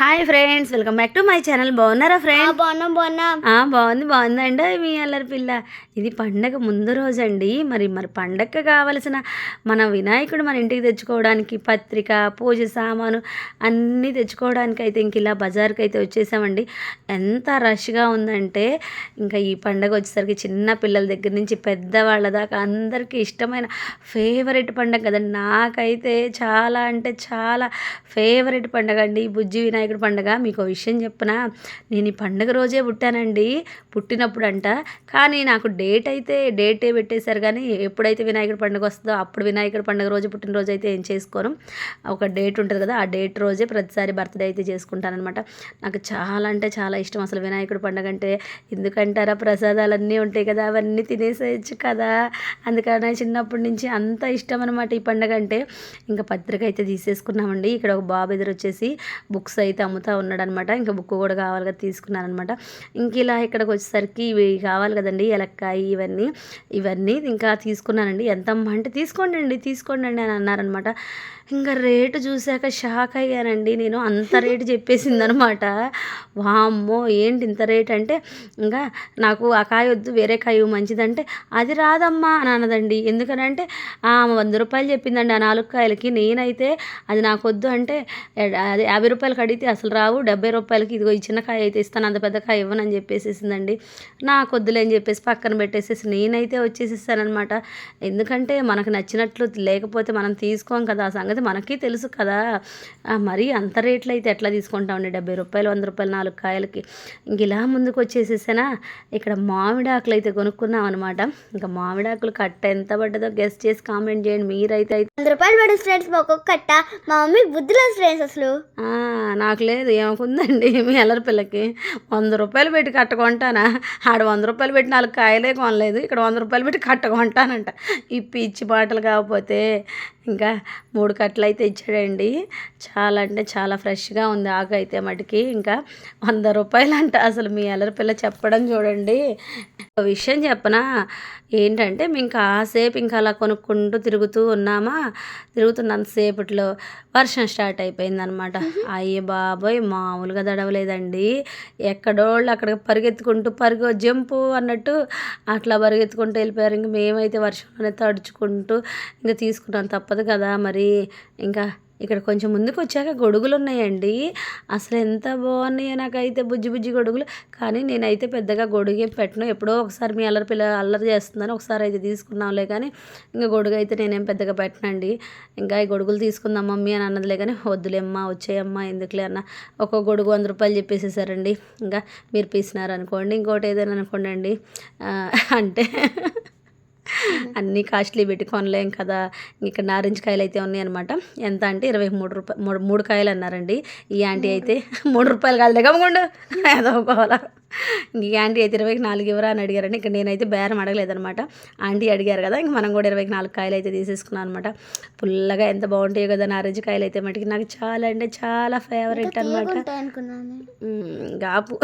Hi friends welcome back to my channel బాగున్నారా friends బాగున్నాం బాగున్నాం. బాగుంది బాగుందండి మీ అల్లరి పిల్ల. ఇది పండగ ముందు రోజండి. మరి మరి పండగకి కావలసిన మన వినాయకుడు మన ఇంటికి తెచ్చుకోవడానికి పత్రిక పూజ సామాను అన్నీ తెచ్చుకోవడానికి అయితే ఇంక ఇలా బజార్కి అయితే వచ్చేసామండి. ఎంత రష్గా ఉందంటే ఇంకా ఈ పండగ వచ్చేసరికి చిన్న పిల్లల దగ్గర నుంచి పెద్దవాళ్ళ దాకా అందరికీ ఇష్టమైన ఫేవరెట్ పండగ కదండి. నాకైతే చాలా అంటే చాలా ఫేవరెట్ పండగ అండి. ఈ బుజ్జి వినాయకుడు పండుగ మీకు ఒక విషయం చెప్పనా? నేను ఈ పండగ రోజే పుట్టానండి. పుట్టినప్పుడు అంట కానీ నాకు డేట్ అయితే డేటే పెట్టేశారు కానీ ఎప్పుడైతే వినాయకుడి పండుగ వస్తుందో అప్పుడు వినాయకుడి పండుగ రోజు పుట్టినరోజు అయితే ఏం చేసుకోను. ఒక డేట్ ఉంటుంది కదా ఆ డేట్ రోజే ప్రతిసారి బర్త్డే అయితే చేసుకుంటానమాట నాకు చాలా అంటే చాలా ఇష్టం అసలు వినాయకుడి పండుగ అంటే. ఎందుకంటారా? ప్రసాదాలన్నీ ఉంటాయి కదా అవన్నీ తినేసేయచ్చు కదా. అందుకని చిన్నప్పటి నుంచి అంత ఇష్టం అనమాట ఈ పండుగ అంటే. ఇంకా పత్రిక అయితే తీసేసుకున్నామండి. ఇక్కడ ఒక బాబు ఎదురు వచ్చేసి బుక్స్ అయితే అమ్ముతా ఉన్నాడనమాట. ఇంకా బుక్ కూడా కావాలి కదా తీసుకున్నానమాట ఇంక ఇలా ఇక్కడికి వచ్చేసరికి ఇవి కావాలి కదండి ఎలక్కాయ ఇవన్నీ ఇవన్నీ ఇంకా తీసుకున్నానండి. ఎంత అంటే తీసుకోండి అండి తీసుకోండి అండి అని అన్నారనమాట. ఇంకా రేటు చూశాక షాక్ అయ్యానండి నేను. అంత రేటు చెప్పేసింది అనమాట వామ్మో ఏంటి ఇంత రేట్ అంటే ఇంకా నాకు ఆ కాయ వద్దు వేరే కాయ మంచిదంటే అది రాదమ్మా అని అన్నదండి. ఎందుకనంటే ఆమె వంద రూపాయలు చెప్పిందండి ఆ నాలుగు కాయలకి. నేనైతే అది నాకు వద్దు అంటే అది యాభై రూపాయలకి అడిగితే అసలు రావు డెబ్బై రూపాయలకి ఇదిగో ఈ చిన్న కాయ అయితే ఇస్తాను అంత పెద్ద కాయ ఇవ్వనని చెప్పేసేసిందండి. నాకు వద్దులే అని చెప్పేసి పక్కన పెట్టేసేసి నేనైతే వచ్చేసేసానమాట ఎందుకంటే మనకు నచ్చినట్లు లేకపోతే మనం తీసుకోం కదా ఆ సంగతి మనకి తెలుసు కదా. మరీ అంత రేట్లు అయితే ఎట్లా తీసుకుంటామండి? డెబ్బై రూపాయలు వంద రూపాయలు నాలుగు కాయలకి. ఇంక ఇలా ముందుకు వచ్చేసేసానా? ఇక్కడ మామిడాకులు అయితే కొనుక్కున్నాం అనమాట ఇంకా మామిడాకులు కట్ట ఎంత పడ్డదో గెస్ట్ చేసి కామెంట్ చేయండి. మీరైతే అయితే వంద రూపాయలు పడే ఫ్రెండ్స్ ఒక్కొక్క కట్ట. మా మమ్మీ బుద్ధులు ఫ్రెండ్స్ అసలు. ఆ, నాకు లేదు ఏమకుందండి మీ అల్లరి పిల్లకి. వంద రూపాయలు పెట్టి కట్టకుంటానా ఆడ వంద రూపాయలు పెట్టి నాలుగు కాయలే కొనలేదు ఇక్కడ వంద రూపాయలు పెట్టి కట్టకుంటానంట ఈ పిచ్చి బాటలు కాకపోతే ఇంకా మూడు కట్టలు అయితే ఇచ్చాడండి. చాలా అంటే చాలా ఫ్రెష్గా ఉంది ఆకు అయితే మటుకి. ఇంకా వంద రూపాయలు అంట అసలు మీ అల్లరి పిల్ల చెప్పడం చూడండి. ఒక విషయం చెప్పనా? ఏంటంటే మేము కాసేపు ఇంకా అలా కొనుక్కుంటూ తిరుగుతూ ఉన్నామా? తిరుగుతున్నంతసేపట్లో వర్షం స్టార్ట్ అయిపోయిందనమాట. అయ్యే బాబోయ్ మామూలుగా దడవలేదండి. ఎక్కడోళ్ళు అక్కడ పరిగెత్తుకుంటూ పరుగు జంపు అన్నట్టు అట్లా పరిగెత్తుకుంటూ వెళ్ళిపోయారు. ఇంక మేమైతే వర్షంలోనే తడుచుకుంటూ ఇంకా తీసుకున్నాం. తప్పదు కదా మరి. ఇంకా ఇక్కడ కొంచెం ముందుకు వచ్చాక గొడుగులు ఉన్నాయండి అసలు ఎంత బాగున్నాయో నాకైతే బుజ్జి బుజ్జి గొడుగులు. కానీ నేనైతే పెద్దగా గొడుగే పెట్టను. ఎప్పుడో ఒకసారి మీ అల్లరి పిల్ల అల్లరి చేస్తుందని ఒకసారి అయితే తీసుకున్నాంలే కానీ ఇంకా గొడుగు అయితే నేనేం పెద్దగా పెట్టనండి. ఇంకా ఈ గొడుగులు తీసుకుందాం మమ్మీ అని అన్నదిలే కానీ వద్దులేమ్మా వచ్చేయమ్మా ఎందుకులే అన్న ఒక గొడుగు వంద రూపాయలు చెప్పేసేసారండి. ఇంకా మీరు పీసినారు అనుకోండి ఇంకోటి ఏదైనా అనుకోండి అండి అంటే అన్నీ కాస్ట్లీ పెట్టి కొనలేం కదా. ఇక్కడ నారింజ కాయలు అయితే ఉన్నాయి అనమాట ఎంత అంటే ఇరవై మూడు రూపాయలు మూడు మూడు కాయలు అన్నారండి. ఈ ఆంటీ అయితే మూడు రూపాయలు కాదు గమ్మగుండు. ఏదో ఒకలా ఇంక ఈ ఆంటీ అయితే ఇరవైకి నాలుగు ఇవ్వరా అని అడిగారండి. ఇక్కడ నేనైతే బేరం అడగలేదనమాట ఆంటీ అడిగారు కదా ఇంక మనం కూడా ఇరవైకి నాలుగు కాయలు అయితే తీసేసుకున్నాం అనమాట పుల్లగా ఎంత బాగుంటాయో కదా నారింజ కాయలు అయితే మటుకి. నాకు చాలా అంటే చాలా ఫేవరెట్ అనమాట గాపు.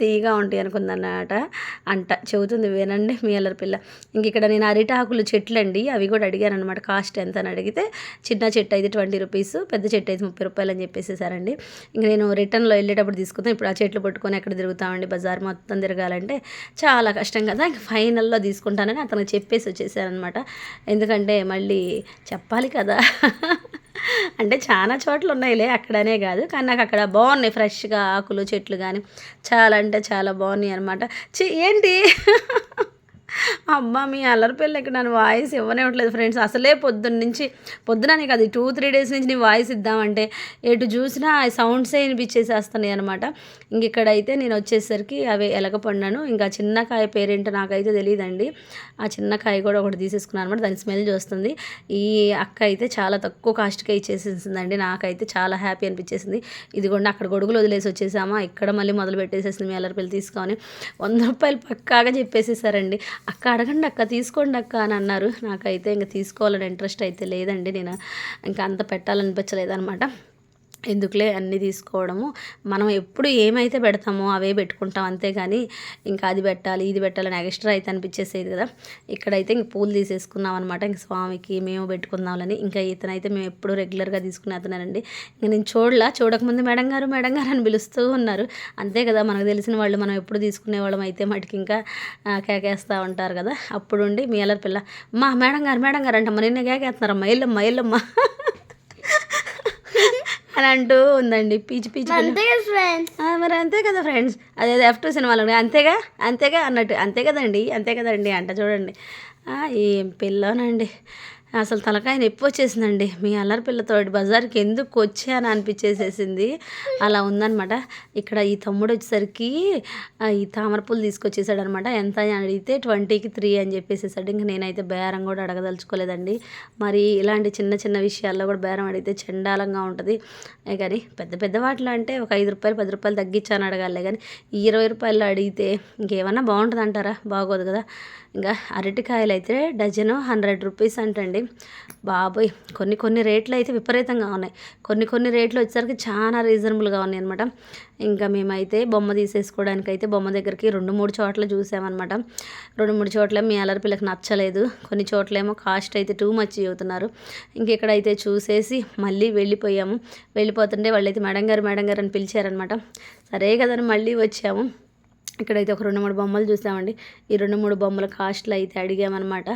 తీగా ఉంటాయి అనుకుందన్నమాట. అంట చెబుతుంది వినండి మీ అల్లరి పిల్ల. ఇంక ఇక్కడ నేను అరిటాకులు చెట్లు అండి అవి కూడా అడిగాను అనమాట కాస్ట్ ఎంత అని అడిగితే చిన్న చెట్టు అయితే ట్వంటీ రూపీస్ పెద్ద చెట్టు అయితే ముప్పై రూపాయలు అని చెప్పేసేసారండి. ఇంక నేను రిటర్న్లో వెళ్ళేటప్పుడు తీసుకుందాం ఇప్పుడు ఆ చెట్లు పట్టుకొని ఎక్కడ తిరుగుతామండి బజార్ మొత్తం తిరగాలంటే చాలా కష్టం కదా. ఇంక ఫైనల్లో తీసుకుంటానని అతనికి చెప్పేసి వచ్చేసారనమాట ఎందుకంటే మళ్ళీ చెప్పాలి కదా. అంటే చాలా చోట్ల ఉన్నాయిలే అక్కడనే కాదు కానీ నాకు అక్కడ బాగున్నాయి ఫ్రెష్గా ఆకులు చెట్లు కానీ చాలా అంటే చాలా బాగున్నాయి అనమాట చి ఏంటి? అమ్మ మీ అల్లరి పిల్ల ఇక్కడ నన్ను వాయిస్ ఇవ్వనివ్వట్లేదు ఫ్రెండ్స్. అసలే పొద్దున్న నుంచి పొద్దున నీకు అది టూ త్రీ డేస్ నుంచి నేను వాయిస్ ఇద్దామంటే ఎటు చూసినా ఆ సౌండ్సే వినిపించేసేస్తున్నాయి అనమాట ఇంక ఇక్కడైతే నేను వచ్చేసరికి అవి ఎలగపడినాను. ఇంకా చిన్న కాయ పేరేంటో నాకైతే తెలియదండి ఆ చిన్న కాయ కూడా ఒకటి తీసేసుకున్నాను అనమాట దాని స్మెల్ చూస్తుంది. ఈ అక్క అయితే చాలా తక్కువ కాస్ట్కే ఇచ్చేసేసిందండి. నాకైతే చాలా హ్యాపీ అనిపించేసింది. ఇదిగోండి అక్కడ గొడుగులు వదిలేసి వచ్చేసామా. ఇక్కడ మళ్ళీ మొదలు పెట్టేసేసింది మీ అల్లరి పిల్ల తీసుకొని వంద రూపాయలు పక్కాగా చెప్పేసేసారండి. అక్క అడగండి అక్క తీసుకోండి అక్క అని అన్నారు. నాకైతే ఇంకా తీసుకోవాలని ఇంట్రెస్ట్ అయితే లేదండి నేను. ఇంకా అంత పెట్టాలనిపించలేదు అనమాట ఎందుకులే అన్నీ తీసుకోవడము? మనం ఎప్పుడు ఏమైతే పెడతామో అవే పెట్టుకుంటాం అంతేగాని ఇంకా అది పెట్టాలి ఇది పెట్టాలని ఎక్స్ట్రా అయితే అనిపించేసేది కదా. ఇక్కడైతే ఇంక పూలు తీసేసుకున్నాం అనమాట ఇంక స్వామికి మేము పెట్టుకుందామని ఇంకా ఇతనైతే మేము ఎప్పుడు రెగ్యులర్గా తీసుకునే అతనండి ఇంక నేను చూడలా చూడకముందు మేడం గారు మేడం గారు అని పిలుస్తూ ఉన్నారు. అంతే కదా మనకు తెలిసిన వాళ్ళు మనం ఎప్పుడు తీసుకునే వాళ్ళం అయితే మటుకి ఇంకా కేకేస్తూ ఉంటారు కదా. అప్పుడుండి మీ అల్లరి పిల్ల మా మేడం గారు మేడం గారు అంటమ్మా. నిన్న కేకేస్తున్నారమ్మా. ఎల్లమ్మ ఎల్లమ్మ. అని అంటూ ఉందండి. పీచి పీచి మరి అంతే కదా ఫ్రెండ్స్ అదే ఎఫ్ టూ సినిమాలో అంతేగా? అంతేగా అన్నట్టు. అంతే కదండి అంతే కదండి. అంట చూడండి. ఏం పిల్లనండి. అసలు తలకాయ నొప్పి వచ్చేసిందండి. మీ అల్లరి పిల్లతో బజార్కి ఎందుకు వచ్చాను అనిపించేసేసింది. అలా ఉందనమాట ఇక్కడ ఈ తమ్ముడు వచ్చేసరికి ఈ తామర పూలు తీసుకొచ్చేసాడు అనమాట ఎంత అని అడిగితే ట్వంటీకి త్రీ అని చెప్పేసేసాడు. ఇంకా నేనైతే బేరం కూడా అడగదలుచుకోలేదండి. మరి ఇలాంటి చిన్న చిన్న విషయాల్లో కూడా బేరం అడిగితే చండాలంగా ఉంటుంది. కానీ పెద్ద పెద్ద వాటిలో అంటే ఒక ఐదు రూపాయలు పది రూపాయలు తగ్గించాను అడగాలి. కానీ ఇరవై రూపాయలు అడిగితే ఇంకేమన్నా బాగుంటుంది అంటారా బాగోదు కదా. ఇంకా అరటికాయలు అయితే డజను హండ్రెడ్ రూపీస్ అంటండి. బాబోయ్ కొన్ని కొన్ని రేట్లు అయితే విపరీతంగా ఉన్నాయి. కొన్ని కొన్ని రేట్లు వచ్చేసరికి చాలా రీజనబుల్గా ఉన్నాయి అనమాట ఇంకా మేమైతే బొమ్మ తీసేసుకోవడానికి అయితే బొమ్మ దగ్గరికి రెండు మూడు చోట్ల చూసామన్నమాట. రెండు మూడు చోట్ల మీ అల్లరి పిల్లకి నచ్చలేదు. కొన్ని చోట్లేమో కాస్ట్ అయితే టూ మచ్ చెబుతున్నారు. ఇంకెక్కడైతే చూసేసి మళ్ళీ వెళ్ళిపోయాము. వెళ్ళిపోతుంటే వాళ్ళైతే మేడం గారు మేడం గారు అని పిలిచారనమాట సరే కదని మళ్ళీ వచ్చాము. ఇక్కడైతే ఒక రెండు మూడు బొమ్మలు చూసామండి. ఈ రెండు మూడు బొమ్మల కాస్ట్లు అయితే అడిగామన్నమాట.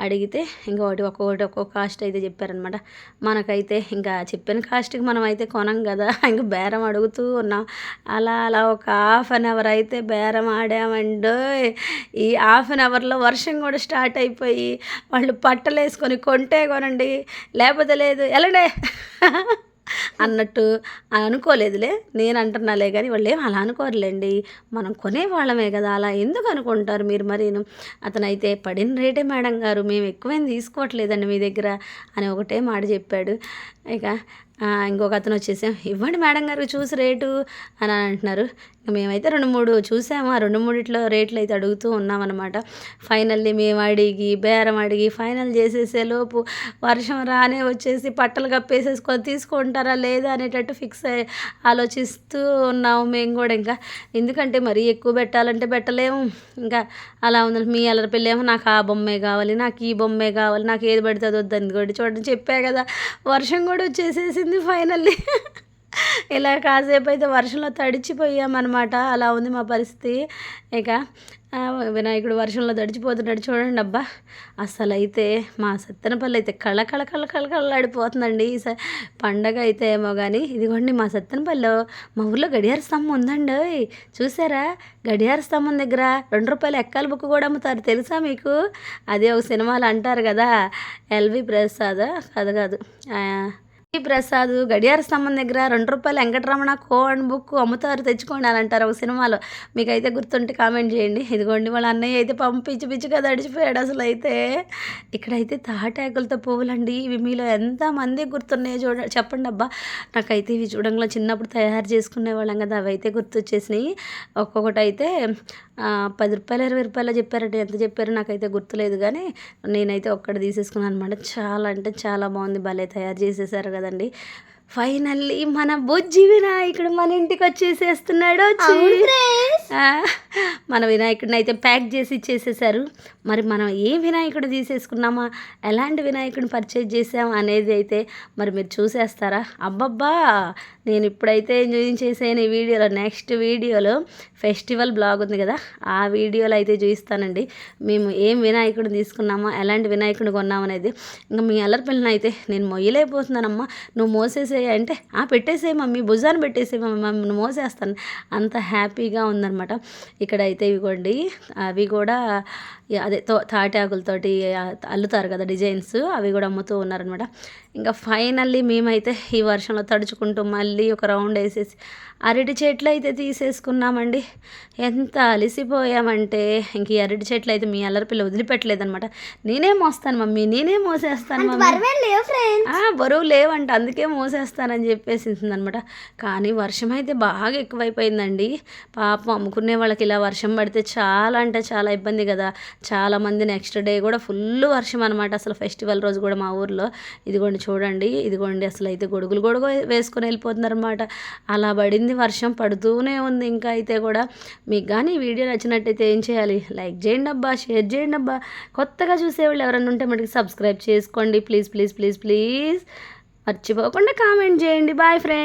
అడిగితే ఇంకొకటి ఒక్కొక్కటి ఒక్కొక్క కాస్ట్ అయితే చెప్పారనమాట మనకైతే ఇంకా చెప్పిన కాస్ట్కి మనం అయితే కొనం కదా. ఇంకా బేరం అడుగుతూ ఉన్నాం. అలా అలా ఒక హాఫ్ అన్ అవర్ అయితే బేరం ఆడామండో. ఈ హాఫ్ అన్ అవర్లో వర్షం కూడా స్టార్ట్ అయిపోయి వాళ్ళు పట్టలు వేసుకొని కొంటే కొనండి. లేకపోతే లేదు. ఎలాండే అన్నట్టు అనుకోలేదులే. నేను అంటున్నాలే కానీ వాళ్ళు ఏం అలా అనుకోరులేండి. మనం కొనేవాళ్ళమే కదా అలా ఎందుకు అనుకుంటారు మీరు మరి అతనైతే పడిన రేటే మేడం గారు మేము ఎక్కువేం తీసుకోవట్లేదండి మీ దగ్గర అని ఒకటే మాట చెప్పాడు. ఇక ఇంకొక అతను వచ్చేసాం ఇవ్వండి మేడం గారు చూసి రేటు అని అంటున్నారు. మేమైతే రెండు మూడు చూసాము. ఆ రెండు మూడిట్లో రేట్లు అయితే అడుగుతూ ఉన్నామన్నమాట. ఫైనల్లీ మేము అడిగి బేరం అడిగి ఫైనల్ చేసేసేలోపు వర్షం రానే వచ్చేసి పట్టలు కప్పేసేసుకొని తీసుకుంటారా లేదా అనేటట్టు ఫిక్స్ అయ్యి ఆలోచిస్తూ ఉన్నాము మేము కూడా ఇంకా. ఎందుకంటే మరీ ఎక్కువ పెట్టాలంటే పెట్టలేము. ఇంకా అలా ఉంది. మీ అల్లరి పిల్లేమో నాకు ఆ బొమ్మే కావాలి నాకు ఈ బొమ్మే కావాలి నాకు ఏది పడితే అది వద్దని కూడా చూడండి చెప్పా కదా. వర్షం కూడా వచ్చేసేసి వచ్చేసేసింది ఫైనల్లీ ఇలా కాసేపు అయితే వర్షంలో తడిచిపోయామన్నమాట. అలా ఉంది మా పరిస్థితి. ఇక వినాయకుడు వర్షంలో తడిచిపోతున్నాడు చూడండి అబ్బా. అసలు అయితే మా సత్తెనపల్లి అయితే కళ్ళ కళ కళ కళ కళ్ళాడిపోతుందండి ఈ స- పండగ అయితే ఏమో కానీ ఇదిగోండి మా సత్తెనపల్లిలో మా ఊర్లో గడియార స్తంభం ఉందండి చూసారా? గడియార స్తంభం దగ్గర రెండు రూపాయలు ఎక్కాల బుక్ కూడా అమ్ముతారు తెలుసా మీకు? అదే ఒక సినిమాలు అంటారు కదా ఎల్వి ప్రసాద్. కాదు కాదు. ప్రసాద్ గడియార స్తంభం దగ్గర రెండు రూపాయలు వెంకటరమణ కోన్ బుక్ అమ్ముతారు తెచ్చుకోండి అని అంటారు ఒక సినిమాలో. మీకైతే గుర్తుంటే కామెంట్ చేయండి. ఇదిగోండి వాళ్ళ అన్నయ్య అయితే పంపించి పిచ్చిగా తడిచిపోయాడు అసలు అయితే. ఇక్కడైతే తాటాకులతో పువ్వులండి. ఇవి మీలో ఎంతమంది గుర్తున్నాయో చూడ చెప్పండి అబ్బా. నాకైతే ఇవి చూడంలో చిన్నప్పుడు తయారు చేసుకునే వాళ్ళం కదా అవి అయితే గుర్తొచ్చేసినాయి. ఒక్కొక్కటి అయితే పది రూపాయలు ఇరవై రూపాయలు చెప్పారంటే. ఎంత చెప్పారో నాకైతే గుర్తులేదు కానీ నేనైతే ఒక్కటి తీసేసుకున్నాను అనమాట చాలా అంటే చాలా బాగుంది. భలే తయారు చేసేసారు కదా. కదండి ఫైనల్లీ మన బుజ్జి వినాయకుడు మన ఇంటికి వచ్చేసేస్తున్నాడు. మన వినాయకుడిని అయితే ప్యాక్ చేసి ఇచ్చేసేసారు. మరి మనం ఏ వినాయకుడు తీసేసుకున్నామా? ఎలాంటి వినాయకుడిని పర్చేజ్ చేసాం అనేది అయితే మరి మీరు చూసేస్తారా? అబ్బబ్బా! నేను ఇప్పుడైతే చూపించేసాను ఈ వీడియోలో నెక్స్ట్ వీడియోలో ఫెస్టివల్ బ్లాగ్ ఉంది కదా ఆ వీడియోలో అయితే చూపిస్తానండి. మేము ఏం వినాయకుడిని తీసుకున్నామా? ఎలాంటి వినాయకుడిని కొన్నామనేది. ఇంకా మీ అల్లరి పిల్లని అయితే నేను మొయ్యలేకపోతున్నానమ్మా. నువ్వు మోసేసే అంటే ఆ పెట్టేసే మమ్మీ భుజాన్ని పెట్టేసే మమ్మీ మోసేస్తాను. అంత హ్యాపీగా ఉందన్నమాట. ఇక్కడ అయితే ఇవ్వండి అవి కూడా అదే తో తాటాకులతోటి అల్లుతారు కదా డిజైన్స్ అవి కూడా అమ్ముతూ ఉన్నారనమాట ఇంకా ఫైనల్లీ మేమైతే ఈ వర్షంలో తడుచుకుంటూ మళ్ళీ ఒక రౌండ్ వేసేసి అరటి చెట్లు అయితే తీసేసుకున్నామండి. ఎంత అలిసిపోయామంటే ఇంక ఈ అరటి చెట్లు అయితే మీ అల్లరి పిల్ల వదిలిపెట్టలేదనమాట నేనే మోస్తాను మమ్మీ నేనే మోసేస్తాను మమ్మీ. బరువేం లేవంట అందుకే వస్తానని చెప్పేసి అనమాట కానీ వర్షం అయితే బాగా ఎక్కువైపోయిందండి. పాపం అమ్ముకునే వాళ్ళకి ఇలా వర్షం పడితే చాలా అంటే చాలా ఇబ్బంది కదా. చాలామంది నెక్స్ట్ డే కూడా ఫుల్ వర్షం అనమాట అసలు ఫెస్టివల్ రోజు కూడా మా ఊర్లో. ఇదిగోండి చూడండి ఇదిగోండి అసలు అయితే గొడుగులు గొడుగు వేసుకొని వెళ్ళిపోతున్నారు అనమాట అలా పడింది వర్షం పడుతూనే ఉంది ఇంకా అయితే కూడా. మీకు కానీ వీడియో నచ్చినట్టయితే ఏం చేయాలి? లైక్ చేయండి అబ్బా షేర్ చేయండి అబ్బా. కొత్తగా చూసేవాళ్ళు ఎవరైనా ఉంటే మనకి సబ్స్క్రైబ్ చేసుకోండి. Please please please please. మర్చిపోకుండా కామెంట్ చేయండి. Bye friend.